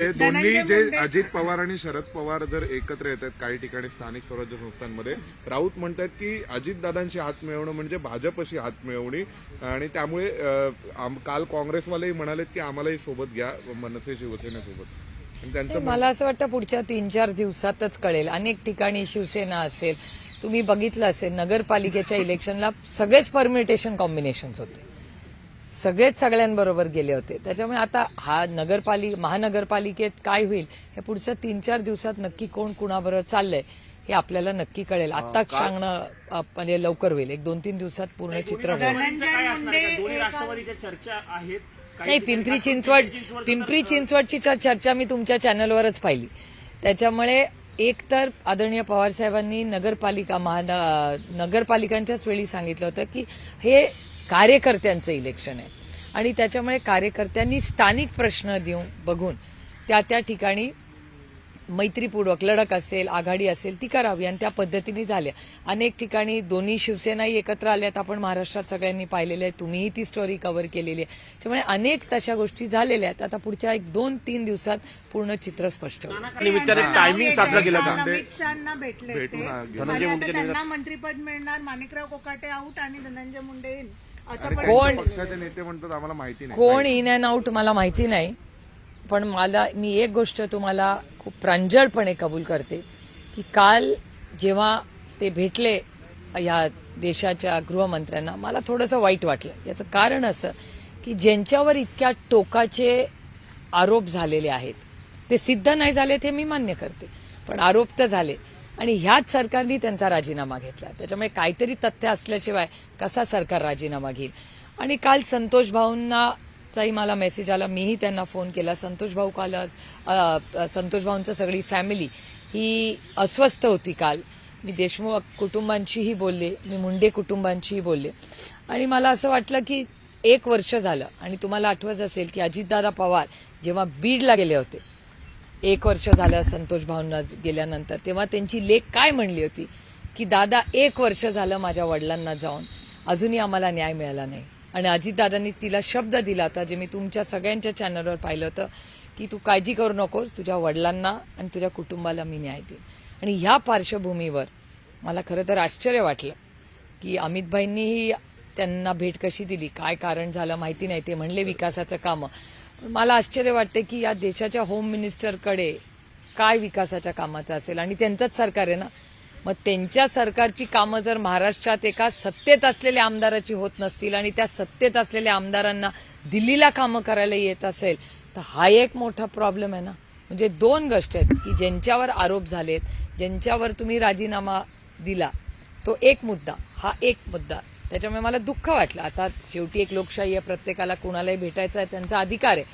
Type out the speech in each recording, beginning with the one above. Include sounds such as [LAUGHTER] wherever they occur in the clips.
हे दोन्ही जे अजित पवार आणि शरद पवार जर एकत्र येतात काही ठिकाणी स्थानिक स्वराज्य संस्थांमध्ये राऊत म्हणतात की अजितदादांशी हात मिळवणं म्हणजे भाजपशी हात मिळवणी. आणि त्यामुळे काल काँग्रेसवालेही म्हणालेत की आम्हालाही सोबत घ्या मनसे शिवसेनेसोबत. मला असं वाटतं पुढच्या तीन चार दिवसातच कळेल. अनेक ठिकाणी शिवसेना असेल तुम्ही बघितलं असेल नगरपालिकेच्या इलेक्शनला सगळेच परम्युटेशन कॉम्बिनेशन्स होते. सगळेच सगळ्यांबरोबर गेले होते. त्याच्यामुळे आता हा नगरपालिका महानगरपालिकेत काय होईल हे पुढच्या तीन चार दिवसात नक्की कोण कुणाबरोबर चाललंय हे आपल्याला नक्की कळेल. आता सांगणं म्हणजे लवकर होईल. एक दोन तीन दिवसात पूर्ण चित्र होईल. राष्ट्रवादीचं काय असणार? आहे का? दोन्ही राष्ट्रवादीच्या चर्चा आहेत. काही नाही पिंपरी चिंचवड पिंपरी चिंचवडची चर्चा मी तुमच्या चॅनलवरच पाहिली. त्याच्यामुळे एक तर आदरणीय पवार साहेबांनी नगरपालिका महान नगरपालिकांच्याच वेळी सांगितलं होतं की हे कार्यकर्त्यांचं इलेक्शन आहे. आणि त्याच्यामुळे कार्यकर्त्यांनी स्थानिक प्रश्न देऊन बघून त्या त्या ठिकाणी मैत्रीपूर्वक लढत असेल आघाडी असेल ती करावी. आणि त्या पद्धतीने झाल्या. अनेक ठिकाणी दोन्ही शिवसेनाही एकत्र आल्यात. आपण महाराष्ट्रात सगळ्यांनी पाहिलेले आहे. तुम्हीही ती स्टोरी कव्हर केलेली आहे. त्यामुळे अनेक तशा गोष्टी झालेल्या आहेत. आता पुढच्या एक दोन तीन दिवसात पूर्ण चित्र स्पष्ट टायमिंग साधलं गेलं अमित शहाना भेटले. धनंजय मंत्रीपद मिळणार. माणिकराव कोकाटे आऊट आणि धनंजय मुंडे कोण पक्षाचे नेते म्हणतात आम्हाला माहिती नाही. कोण इन अँड आउट मला माहिती नाही. पण मला मी एक गोष्ट तुम्हाला खूप प्रांजळपणे कबूल करते की काल जेव्हा ते भेटले या देशाच्या गृहमंत्र्यांना मला थोडंसं वाईट वाटलं. याचं कारण असं की ज्यांच्यावर इतक्या टोकाचे आरोप झालेले आहेत ते सिद्ध नाही झालेत हे मी मान्य करते. पण आरोप तर झाले आणि ह्याच सरकारने त्यांचा राजीनामा घेतला. त्याच्यामुळे काहीतरी तथ्य असल्याशिवाय कसा सरकार राजीनामा घेईल? आणि काल संतोष भाऊंना चाही मला मेसेज आला. मीही त्यांना फोन केला. संतोष भाऊ काल संतोष भाऊंचं सगळी फॅमिली ही अस्वस्थ होती काल. मी देशमुख कुटुंबांशीही बोलले. मी मुंडे कुटुंबांशीही बोलले. आणि मला असं वाटलं की एक वर्ष झालं आणि तुम्हाला आठवत असेल की अजितदादा पवार जेव्हा बीडला गेले होते एक वर्ष झालं संतोष भावना गेल्यानंतर तेव्हा त्यांची लेख काय म्हणली होती? की दादा एक वर्ष झालं माझ्या वडिलांना जाऊन अजूनही आम्हाला न्याय मिळाला नाही. आणि अजितदादांनी तिला शब्द दिला होता जे मी तुमच्या सगळ्यांच्या चॅनलवर पाहिलं होतं की तू काळजी करू नकोस तुझ्या वडिलांना आणि तुझ्या कुटुंबाला मी न्याय देईन. आणि ह्या पार्श्वभूमीवर मला खरं तर आश्चर्य वाटलं की अमितभाईंनीही त्यांना भेट कशी दिली? काय कारण झालं माहिती नाही ते म्हणले विकासाचं कामं. मला आश्चर्य वाटते की या देशाच्या होम मिनिस्टरकडे काय विकासाच्या कामाचं असेल? आणि त्यांचंच सरकार आहे ना? मग त्यांच्या सरकारची कामं जर महाराष्ट्रात एका सत्तेत असलेल्या आमदाराची होत नसतील आणि त्या सत्तेत असलेल्या आमदारांना दिल्लीला कामं करायला येत असेल तर हा एक मोठा प्रॉब्लेम आहे ना? म्हणजे दोन गोष्टी आहेत की ज्यांच्यावर आरोप झालेत ज्यांच्यावर तुम्ही राजीनामा दिला तो एक मुद्दा हा एक मुद्दा. त्याच्यामुळे मला दुःख वाटलं. आता शेवटी एक लोकशाही आहे प्रत्येकाला कुणालाही भेटायचा आहे त्यांचा अधिकार आहे.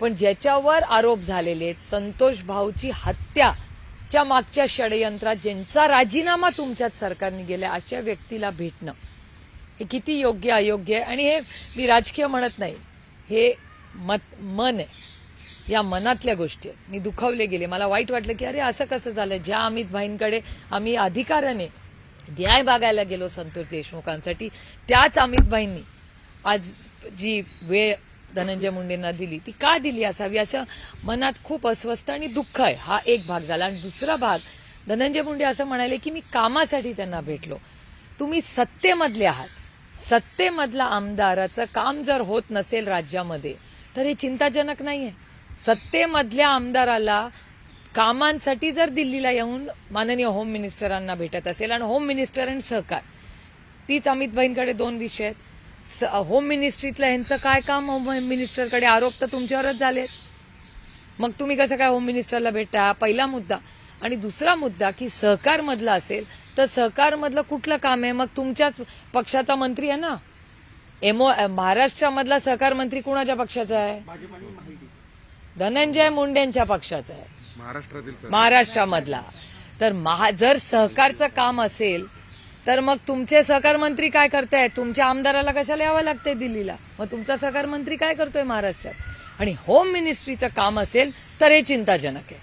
पण ज्याच्यावर आरोप झालेले आहेत संतोष भाऊची हत्याच्या मागच्या षडयंत्रात ज्यांचा राजीनामा तुमच्याच सरकारने गेला अशा व्यक्तीला भेटणं हे किती योग्य अयोग्य आहे? आणि हे मी राजकीय म्हणत नाही. हे मत मन आहे. या मनातल्या गोष्टी आहेत. मी दुखावले गेले. मला वाईट वाटलं की अरे असं कसं झालं? ज्या अमित भाईंकडे आम्ही अधिकाराने न्याय मागायला गेलो संतोष देशमुखांसाठी. त्याच अमितबाईंनी आज जी वेळ धनंजय मुंडेंना दिली ती का दिली असावी? असं मनात खूप अस्वस्थ आणि दुःख आहे. हा एक भाग झाला. आणि दुसरा भाग धनंजय मुंडे असं म्हणाले की मी कामासाठी त्यांना भेटलो. तुम्ही सत्तेमधले आहात. सत्तेमधला आमदाराचं काम जर होत नसेल राज्यामध्ये तर हे चिंताजनक नाहीये. सत्तेमधल्या आमदाराला कामांसाठी जर दिल्लीला येऊन माननीय होम मिनिस्टरांना भेटत असेल आणि होम मिनिस्टर आणि सहकार तीच अमित भाईंकडे दोन विषय आहेत. होम मिनिस्ट्रीतलं ह्यांचं काय काम? होम मिनिस्टरकडे आरोप तर तुमच्यावरच झालेत. मग तुम्ही कसं काय होम मिनिस्टरला भेटता? हा पहिला मुद्दा. आणि दुसरा मुद्दा की सहकार मधला असेल तर सहकार मधलं कुठलं काम आहे? मग तुमच्याच पक्षाचा मंत्री आहे ना? एमओ महाराष्ट्रामधला सहकार मंत्री कुणाच्या पक्षाचा आहे. धनंजय मुंडेंच्या पक्षाचा आहे. महाराष्ट्रातील महाराष्ट्रामधला. तर महा जर सहकारचं काम असेल तर मग तुमचे सहकार मंत्री काय करतायत? तुमच्या आमदाराला कशाला यावं लागतंय दिल्लीला? मग तुमचा सहकार मंत्री काय करतोय महाराष्ट्रात? आणि होम मिनिस्ट्रीचं काम असेल तर हे चिंताजनक आहे.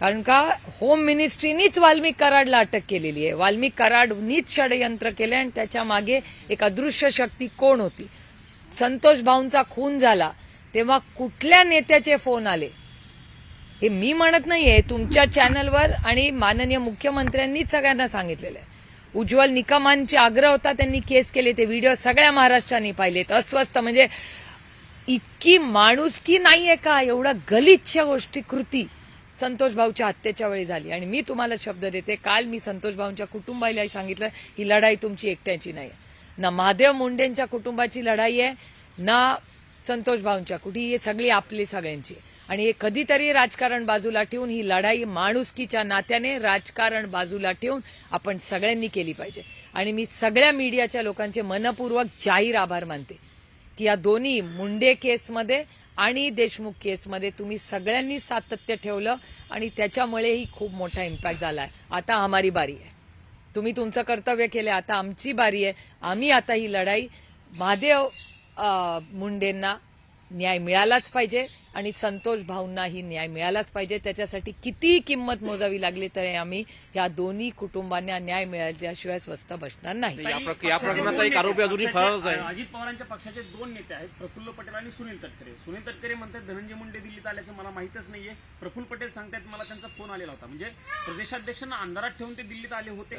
कारण का होम मिनिस्ट्रीनीच वाल्मिक कराडला अटक केलेली आहे. वाल्मिक कराडनीच षडयंत्र केले आणि त्याच्यामागे एक अदृश्य शक्ती कोण होती? संतोष भाऊंचा खून झाला तेव्हा कुठल्या नेत्याचे फोन आले? हे मी म्हणत नाहीये तुमच्या चॅनलवर आणि माननीय मुख्यमंत्र्यांनीच सगळ्यांना सांगितलेलं आहे. उज्ज्वल निकमांचे आग्रह होता त्यांनी केस केले ते व्हिडिओ सगळ्या महाराष्ट्राने पाहिलेत. अस्वस्थ म्हणजे इतकी माणुसकी नाहीये का? एवढा गलिच्छ गोष्टी कृती. संतोष भाऊच्या हत्येच्या वेळी झाली. आणि मी तुम्हाला शब्द देते काल मी संतोष भाऊंच्या कुटुंबालाही सांगितलं ही लढाई तुमची एकट्याची नाही ना महादेव मुंडेंच्या कुटुंबाची लढाई आहे ना संतोष भाऊंच्या. कुठे ही सगळी आपली सगळ्यांची आणि हे कधीतरी राजकारण बाजूला ठेवून ही लढाई माणुसकीच्या नात्याने राजकारण बाजूला ठेवून आपण सगळ्यांनी केली पाहिजे. आणि मी सगळ्या मीडियाच्या लोकांचे मनपूर्वक जाहीर आभार मानते की या दोन्ही मुंडे केसमध्ये आणि देशमुख केसमध्ये तुम्ही सगळ्यांनी सातत्य ठेवलं आणि त्याच्यामुळेही खूप मोठा इम्पॅक्ट झाला आहे आता हमारी बारी आहे. तुम्ही तुमचं कर्तव्य केले आता आमची बारी आहे. आम्ही आता ही लढाई महादेव मुंडेंना न्याय मिळालाच पाहिजे आणि संतोष भाऊंनाही न्याय मिळालाच पाहिजे. त्याच्यासाठी कितीही किंमत मोजावी लागली तरी आम्ही या दोन्ही कुटुंबांना न्याय मिळाल्याशिवाय स्वस्त बसणार नाही. या ताई, प्रक- या पक्षाचे प्रकरणात दोन एक आरोपी अजूनही फरारच आहे. अजित पवारांच्या पक्षाचे दोन नेते आहेत प्रफुल्ल पटेल आणि सुनील तटकरे. सुनील तटकरे म्हणतात धनंजय मुंडे दिल्लीत आल्याचं मला माहितच नाहीये. प्रफुल्ल पटेल सांगतात मला त्यांचा फोन आलेला होता. म्हणजे प्रदेशाध्यक्षांना अंधारात ठेवून ते दिल्लीत आले होते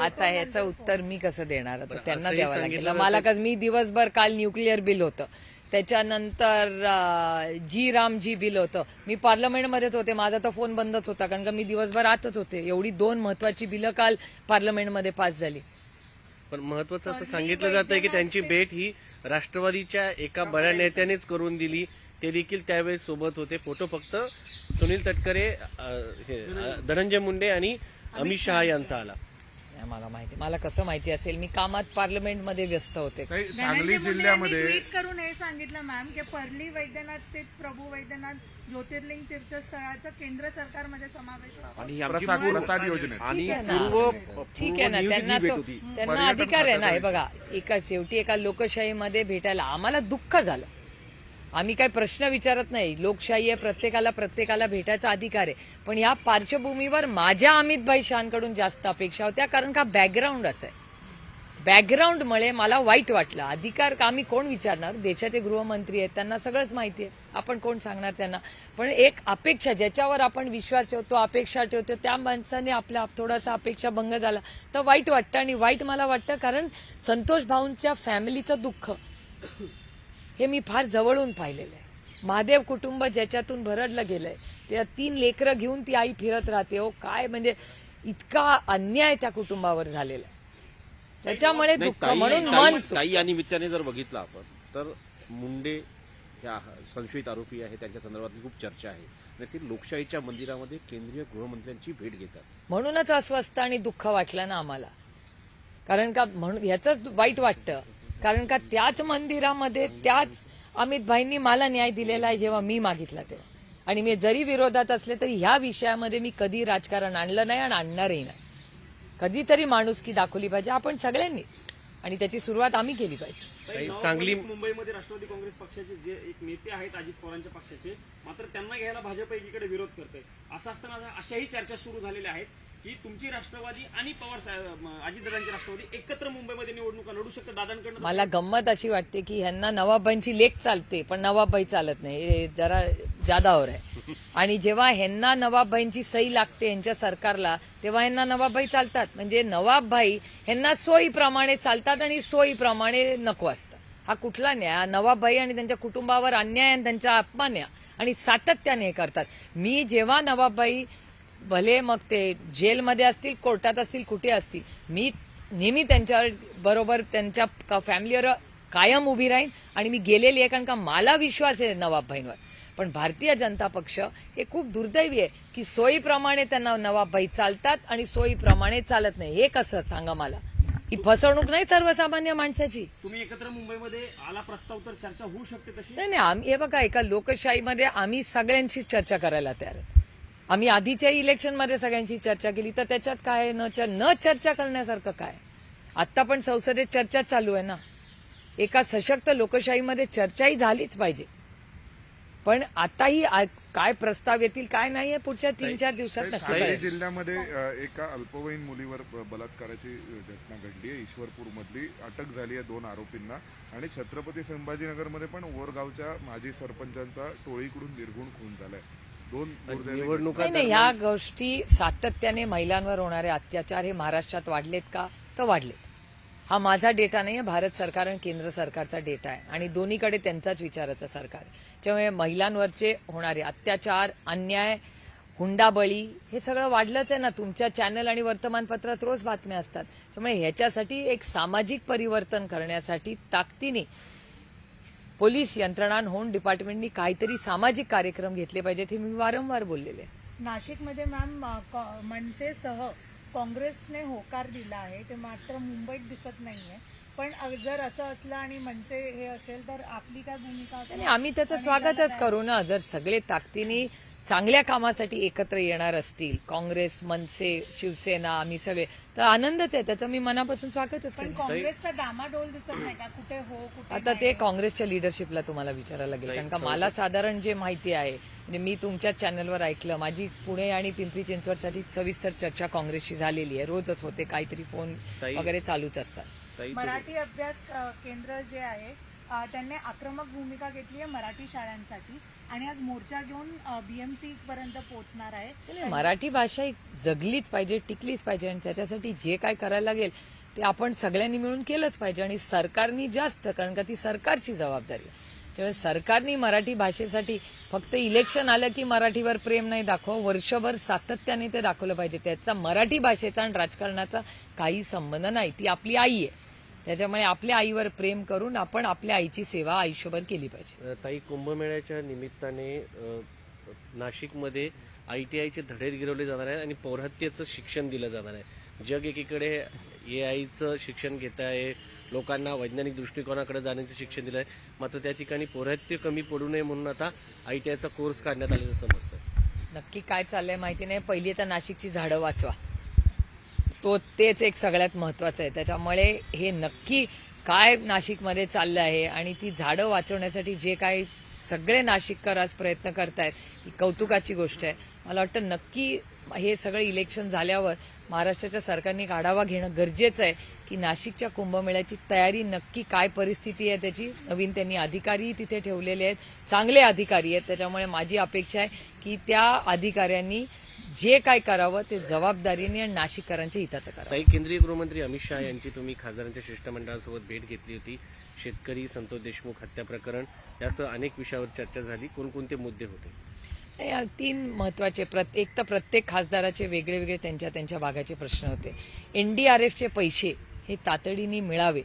आता ह्याचं उत्तर मी कसं देणार? आता त्यांना द्यावं लागेल. मला मी दिवसभर काल न्यूक्लिअर बिल होतं. त्याच्यानंतर जी राम जी बिल होतं. मी पार्लमेंटमध्येच होते. माझा तर फोन बंदच होता. कारण का मी दिवसभर आतच होते. एवढी दोन महत्वाची बिलं काल पार्लमेंटमध्ये पास झाली. पण महत्वाचं असं सांगितलं जातंय की त्यांची भेट ही राष्ट्रवादीच्या एका बड्या नेत्यानेच करून दिली. ते देखील त्यावेळेस सोबत होते. फोटो फक्त सुनील तटकरे हे, धनंजय मुंडे आणि अमित शहा यांचा आला. नाही, मला माहिती. मला कसं माहिती असेल मी कामात पार्लमेंटमध्ये व्यस्त होते. नाही, सांगली यांनी जिल्ह्यामध्ये ट्विट करून हे सांगितलं मॅम की पर्ली वैद्यनाथ स्थित प्रभू वैद्यनाथ ज्योतिर्लिंग तीर्थस्थळाचा केंद्र सरकारमध्ये समावेश व्हावा. आणि आमची प्रसाद पूर्व- प्रसाद योजनेत. आणि ठीक आहे ना. पूर्व ठीक आहे ना? पूर्व त्यांना नियोजित तो भेट होती. त्यांना पर्यटन अधिकार आहे ना? हे बघा एका शेवटी एका लोकशाहीमध्ये भेटायला आम्हाला दुःख झालं. आम्ही काय प्रश्न विचारत नाही. लोकशाही आहे प्रत्येकाला प्रत्येकाला भेटायचा अधिकार आहे. पण या पार्श्वभूमीवर माझ्या अमितभाई शहांकडून जास्त अपेक्षा होत्या कारण का बॅकग्राऊंड असं आहे. बॅकग्राऊंडमुळे मला वाईट वाटलं. अधिकार का आम्ही कोण विचारणार? देशाचे गृहमंत्री आहेत त्यांना सगळंच माहिती आहे. आपण कोण सांगणार त्यांना? पण एक अपेक्षा ज्याच्यावर आपण विश्वास ठेवतो अपेक्षा ठेवतो त्या माणसाने आपल्या थोडासा अपेक्षा भंग झाला. तर वाईट वाटतं आणि वाईट मला वाटतं कारण संतोष भाऊंच्या फॅमिलीचं दुःख. हे मी फार जवळून पाहिलेलं आहे महादेव कुटुंब ज्याच्यातून भरडलं गेलंय त्या तीन लेकरं घेऊन ती आई फिरत राहते. हो काय म्हणजे इतका अन्याय त्या कुटुंबावर झालेला आहे. त्याच्यामुळे दुःख म्हणून मन ताई या निमित्ताने जर बघितलं आपण तर मुंडे ह्या संशयित आरोपी आहे त्यांच्या संदर्भात खूप चर्चा आहे. आणि ते लोकशाहीच्या मंदिरामध्ये केंद्रीय गृहमंत्र्यांची भेट घेतात. म्हणूनच अस्वस्थ आणि दुःख वाटलं ना आम्हाला. कारण का म्हणून ह्याच वाईट वाटतं. कारण का त्याच मंदिरामध्ये त्याच अमित भाईंनी मला न्याय दिलेला आहे जेव्हा मी मागितला तेव्हा. आणि मी जरी विरोधात असले तरी ह्या विषयामध्ये मी कधी राजकारण आणलं नाही आणि आणणारही नाही. कधीतरी माणुसकी दाखवली पाहिजे आपण सगळ्यांनीच. आणि त्याची सुरुवात आम्ही केली पाहिजे. सांगली- मुंबईमध्ये राष्ट्रवादी काँग्रेस पक्षाचे जे एक नेते आहेत अजित पवारांच्या पक्षाचे मात्र त्यांना घ्यायला भाजप एकीकडे विरोध करते असं असताना अशाही चर्चा सुरू झालेल्या आहेत. की तुमची राष्ट्रवादी आणि पवार साहेब अजितदादांची राष्ट्रवादी एकत्र मुंबईमध्ये निवडणुका लढू शकतात दादांकडनं? मला गंमत अशी वाटते की ह्यांना नवाबाईंची लेख चालते पण नवाबाई चालत नाही. हे जरा जादावर आहे. [LAUGHS] आणि जेव्हा ह्यांना नवाबाईंची सही लागते यांच्या सरकारला तेव्हा ह्यांना नवाबाई चालतात. म्हणजे नवाबभाई ह्यांना सोयीप्रमाणे चालतात आणि सोयीप्रमाणे नको असतं हा कुठला न्याय? नवाबाई आणि त्यांच्या कुटुंबावर अन्याय आणि त्यांचा अपमान आणि सातत्याने हे करतात. मी जेव्हा नवाबाई भले मग ते जेलमध्ये असतील कोर्टात असतील कुठे असतील मी नेहमी त्यांच्या बरोबर त्यांच्या क- फॅमिलीवर कायम उभी राहीन आणि मी गेलेली आहे कारण का मला विश्वास आहे नवाबभाईंवर पण भारतीय जनता पक्ष हे खूप दुर्दैवी आहे की सोयीप्रमाणे त्यांना नवाबभाई चालतात आणि सोयीप्रमाणे चालत नाही. हे कसं सांगा मला? ही फसवणूक नाही सर्वसामान्य माणसाची. तुम्ही एकत्र मुंबईमध्ये आला प्रस्ताव तर चर्चा होऊ शकते तशी? नाही नाही आम्ही हे बघा एका लोकशाहीमध्ये आम्ही सगळ्यांशी चर्चा करायला तयार आहोत. आम्ही आधीच्याही इलेक्शनमध्ये सगळ्यांची चर्चा केली तर त्याच्यात काय? न न चर्चा करण्यासारखं काय? आत्ता पण संसदेत चर्चा चालू आहे ना. एका सशक्त लोकशाहीमध्ये चर्चाही झालीच पाहिजे. पण आताही काय प्रस्ताव येतील काय नाही आहे पुढच्या तीन चार दिवसात नक्की. जिल्ह्यामध्ये एका अल्पवयीन मुलीवर बलात्काराची घटना घडली आहे. ईश्वरपूर मधली अटक झाली आहे दोन आरोपींना. आणि छत्रपती संभाजीनगरमध्ये पण ओरगावच्या माजी सरपंचांचा टोळीकडून निर्घुण खून झालाय. दोन निवडणुका नाही ह्या गोष्टी सातत्याने महिलांवर होणारे अत्याचार हे महाराष्ट्रात वाढलेत का? तर वाढलेत. हा माझा डेटा नाही आहे भारत सरकार आणि केंद्र सरकारचा डेटा आहे. आणि दोन्हीकडे त्यांचाच विचाराचं सरकार. आहे त्यामुळे महिलांवरचे होणारे अत्याचार अन्याय हुंडाबळी हे सगळं वाढलंच आहे ना. तुमच्या चॅनल आणि वर्तमानपत्रात रोज बातम्या असतात. त्यामुळे ह्याच्यासाठी एक सामाजिक परिवर्तन करण्यासाठी ताकदीने पोलीस यंत्रणा आणि होम डिपार्टमेंटनी काहीतरी सामाजिक कार्यक्रम घेतले पाहिजेत हे मी वारंवार बोललेले नाशिकमध्ये मॅम मनसेसह काँग्रेसने होकार दिला आहे ते मात्र मुंबईत दिसत नाहीये. पण जर असं असलं आणि मनसे हे असेल तर आपली काय भूमिका असेल आम्ही त्याचं स्वागतच करू ना. जर सगळे ताकदीने चांगल्या कामासाठी एकत्र येणार असतील. काँग्रेस मनसे शिवसेना आम्ही सगळे. तर आनंदच आहे. त्याचं मी मनापासून स्वागतच पण करेन. काँग्रेसचा डामाडोल दिसत नाही का? कुठे हो कुठे आता ते काँग्रेसच्या लिडरशिपला तुम्हाला विचारायला लागेल. कारण का मला साधारण जे माहिती आहे म्हणजे मी तुमच्याच चॅनलवर ऐकलं. माझी पुणे आणि पिंपरी चिंचवडसाठी सविस्तर चर्चा काँग्रेसशी झालेली आहे. रोजच होते. काहीतरी फोन वगैरे चालूच असतात. मराठी अभ्यास केंद्र जे आहे त्यांनी आक्रमक भूमिका घेतली आहे मराठी शाळांसाठी. आणि आज मोर्चा घेऊन बीएमसी पर्यंत पोहोचणार आहे. मराठी भाषा जगलीच पाहिजे टिकलीच पाहिजे आणि त्याच्यासाठी जे काय करायला लागेल ते आपण सगळ्यांनी मिळून केलंच पाहिजे आणि सरकारनी जास्त कारण का ती सरकारची जबाबदारी आहे. त्यामुळे सरकारनी मराठी भाषेसाठी फक्त इलेक्शन आलं की मराठीवर प्रेम नाही दाखव वर्षभर सातत्याने ते दाखवलं पाहिजे. त्याचा मराठी भाषेचा आणि राजकारणाचा काही संबंध नाही. ती आपली आई आहे. त्याच्यामुळे आपल्या आईवर प्रेम करून आपण आपल्या आईची सेवा आयुष्यभर केली पाहिजे. ताई कुंभमेळ्याच्या निमित्ताने नाशिकमध्ये आय टी आयचे धडे गिरवले जाणार आहे आणि पौरात्याचं शिक्षण दिलं जाणार आहे. जग एकीकडे ए आयचं शिक्षण घेत आहे लोकांना वैज्ञानिक दृष्टिकोनाकडे जाण्याचं शिक्षण दिलं आहे मात्र त्या ठिकाणी पौरात्य कमी पडू नये म्हणून आता आय टी आयचा कोर्स काढण्यात आल्याचं समजतं नक्की काय चाललंय माहिती नाही. पहिली तर नाशिकची झाडं वाचवा. तो तेच एक सगळ्यात महत्वाचं आहे. त्याच्यामुळे हे नक्की काय नाशिकमध्ये चाललं आहे आणि ती झाडं वाचवण्यासाठी जे काही सगळे नाशिककर आज प्रयत्न करतायत ही कौतुकाची गोष्ट आहे. मला वाटतं नक्की हे सगळं इलेक्शन झाल्यावर महाराष्ट्राच्या सरकारने आढावा घेणं गरजेचं आहे की नाशिकच्या कुंभमेळ्याची तयारी नक्की काय परिस्थिती आहे त्याची. नवीन त्यांनी अधिकारी तिथे ठेवलेले आहेत चांगले अधिकारी आहेत. त्याच्यामुळे माझी अपेक्षा आहे की त्या अधिकाऱ्यांनी जे काय करावं ते जबाबदारीने आणि नाशिककरांच्या हिताचं करावं. ताई केंद्रीय गृहमंत्री अमित शहा यांची तुम्ही खासदारांच्या शिष्टमंडळासोबत भेट घेतली होती. शेतकरी संतोष देशमुख हत्या प्रकरण यासह अनेक विषयावर चर्चा झाली. कोणकोणते मुद्दे होते? या तीन महत्त्वाचे. प्रत्येक तर प्रत्येक खासदाराचे वेगळे वेगळे त्यांच्या त्यांच्या भागाचे प्रश्न होते एनडीआरएफचे पैसे हे तातडीने मिळावे.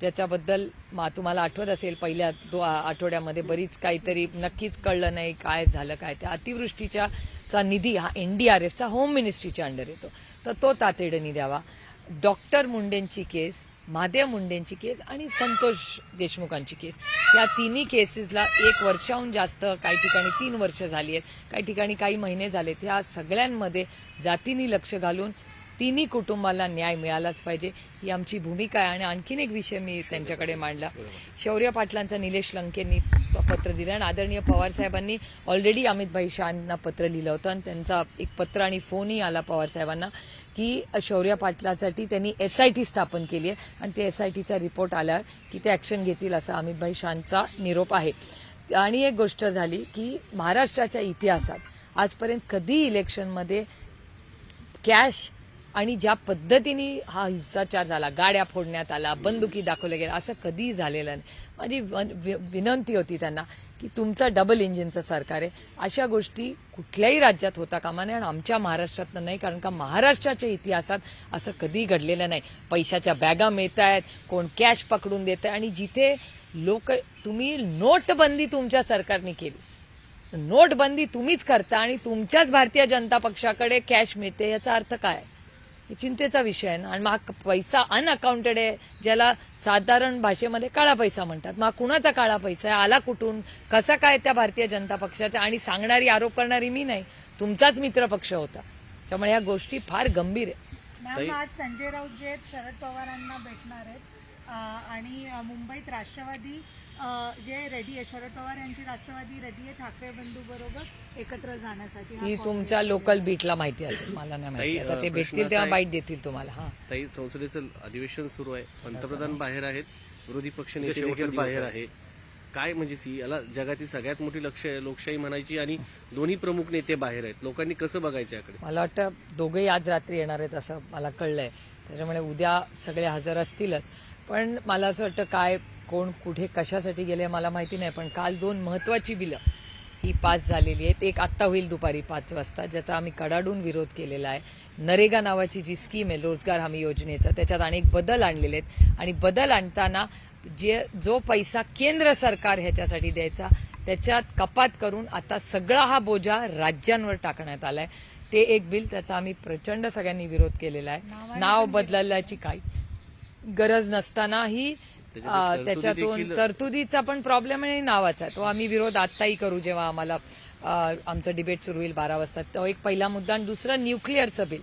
ज्याच्याबद्दल मा तुम्हाला आठवत असेल पहिल्या दो आठवड्यामध्ये बरीच काहीतरी नक्कीच कळलं नाही काय झालं काय त्या अतिवृष्टीच्या चा निधी हा एन डी आर एफचा होम मिनिस्ट्रीच्या अंडर येतो. तर तो तातडीने द्यावा. डॉक्टर मुंडेंची केस महादेव मुंडेंची केस आणि संतोष देशमुखांची केस. या तिन्ही केसेसला एक वर्षाहून जास्त काही ठिकाणी तीन वर्ष झाली आहेत. काही ठिकाणी काही महिने झालेत. ह्या सगळ्यांमध्ये जातीनी लक्ष घालून तिन्ही कुटुंबाला न्याय मिळालाच पाहिजे ही आमची भूमिका आहे. आणि आणखीन एक विषय मी त्यांच्याकडे मांडला. शौर्य पाटलांचा निलेश लंकेंनी पत्र दिलं आणि आदरणीय पवार साहेबांनी ऑलरेडी अमितभाई शहांना पत्र लिहिलं होतं. आणि त्यांचा एक पत्र आणि फोनही आला पवारसाहेबांना की शौर्य पाटलासाठी त्यांनी एसआयटी स्थापन केली आहे. आणि ते एसआयटीचा रिपोर्ट आला की ते ऍक्शन घेतील असा अमितभाई शहांचा निरोप आहे. आणि एक गोष्ट झाली की महाराष्ट्राच्या इतिहासात आजपर्यंत कधी इलेक्शनमध्ये कॅश आणि ज्या पद्धतीने हा हिंसाचार झाला गाड्या फोडण्यात आला बंदुकी दाखवल्या गेल्या असं कधीही झालेलं नाही. माझी वन- वि- विनंती होती त्यांना की तुमचं डबल इंजिनचं सरकार आहे. अशा गोष्टी कुठल्याही राज्यात होता कामा नाही आणि आमच्या महाराष्ट्रातनं नाही कारण का महाराष्ट्राच्या इतिहासात असं कधीही घडलेलं नाही. पैशाच्या बॅगा मिळत आहेत कोण कॅश पकडून देत आहे आणि जिथे लोक तुम्ही नोटबंदी तुमच्या सरकारने केली. नोटबंदी तुम्हीच करता आणि तुमच्याच भारतीय जनता पक्षाकडे कॅश मिळते याचा अर्थ काय? आहे चिंतेचा विषय आहे ना. आणि मग पैसा अनअकाउंटेड आहे ज्याला साधारण भाषेमध्ये काळा पैसा म्हणतात. मग कुणाचा काळा पैसा आहे? आला कुठून? कसा काय त्या भारतीय जनता पक्षाच्या? आणि सांगणारी आरोप करणारी मी नाही. तुमचाच मित्र पक्ष होता. त्यामुळे या गोष्टी फार गंभीर आहे मॅम आज संजय राऊत जे आहेत शरद पवारांना भेटणार आहेत. आणि मुंबईत राष्ट्रवादी जे रेडी आहे शरद पवार यांची राष्ट्रवादी रेडी आहे ठाकरे बंधू बरोबर एकत्र जाण्यासाठी हा ती तुमच्या लोकल बीटला माहिती असेल मला नाही माहिती. ताई, आता ते अ, प्रश्न भेटतील असा तेव्हा आहे- बाईट देतील तुम्हाला हा. ताई संसदेचं अधिवेशन सुरू आहे. पंतप्रधान बाहेर आहेत विरोधी पक्ष नेते देखील बाहेर आहे. आहे. काय म्हणजे सी याला जगातील सगळ्यात मोठी लक्ष लोकशाही म्हणायची आणि दोन्ही प्रमुख नेते बाहेर आहेत. लोकांनी कसं बघायचं याकडे? मला वाटतं दोघेही आज रात्री येणार आहेत असं मला कळलंय. त्याच्यामुळे उद्या सगळे हजर असतीलच. पण मला असं वाटतं काय कोण कुठे कशासाठी गेले मला माहिती नाही पण काल दोन महत्वाची बिलं ही पास झालेली आहेत. एक आत्ता होईल दुपारी पाच वाजता ज्याचा आम्ही कडाडून विरोध केलेला आहे. नरेगा नावाची जी स्कीम आहे रोजगार हमी योजनेचा त्याच्यात अनेक बदल आणलेले आहेत. आणि बदल आणताना जे जो पैसा केंद्र सरकार ह्याच्यासाठी द्यायचा त्याच्यात कपात करून आता सगळा हा बोजा राज्यांवर टाकण्यात आलाय. ते एक बिल त्याचा आम्ही प्रचंड सगळ्यांनी विरोध केलेला आहे. नाव बदलायची काही गरज नसतानाही अं, त्याच्यातून तरतुदीचा पण प्रॉब्लेम आहे आणि नावाचा. आहे. तो आम्ही विरोध आत्ताही करू जेव्हा आम्हाला अं, आमचं डिबेट सुरू होईल बारा वाजता. तो एक पहिला मुद्दा आणि दुसरं न्यूक्लिअरचं बिल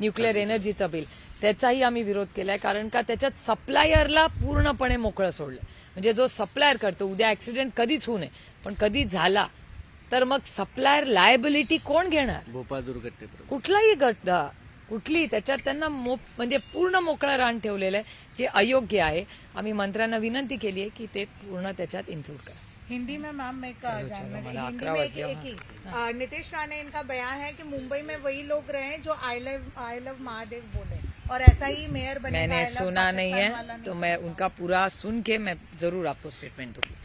न्यूक्लिअर एनर्जीचं बिल त्याचाही आम्ही विरोध केलाय कारण का त्याच्यात सप्लायरला पूर्णपणे मोकळं सोडलं. म्हणजे जो सप्लायर करतो उद्या ऍक्सिडेंट कधीच होऊ नये पण कधी झाला तर मग सप्लायर लायबिलिटी कोण घेणार? भोपाळ दुर्घटनेप्रमाणे कुठलाही गट कुठली? त्याच्यात त्यांना मो- म्हणजे पूर्ण मोकळं रान ठेवलेलं आहे जे अयोग्य आहे. आम्ही मंत्र्यांना विनंती केली आहे की ते पूर्ण त्याच्यात इन्क्लूड करा. हिंदी में मैम एक हिंदी में एक, एक ही। अ, नीतीश राणे इनका बयान है कि मुंबई में वही लोग रहे हैं जो I love I love Mahadev बोले। और ऐसा ही मेयर बने मैंने सुना नहीं है तो मैं उनका पूरा सुन के मैं ज़रूर आपको स्टेटमेंट दूँगी।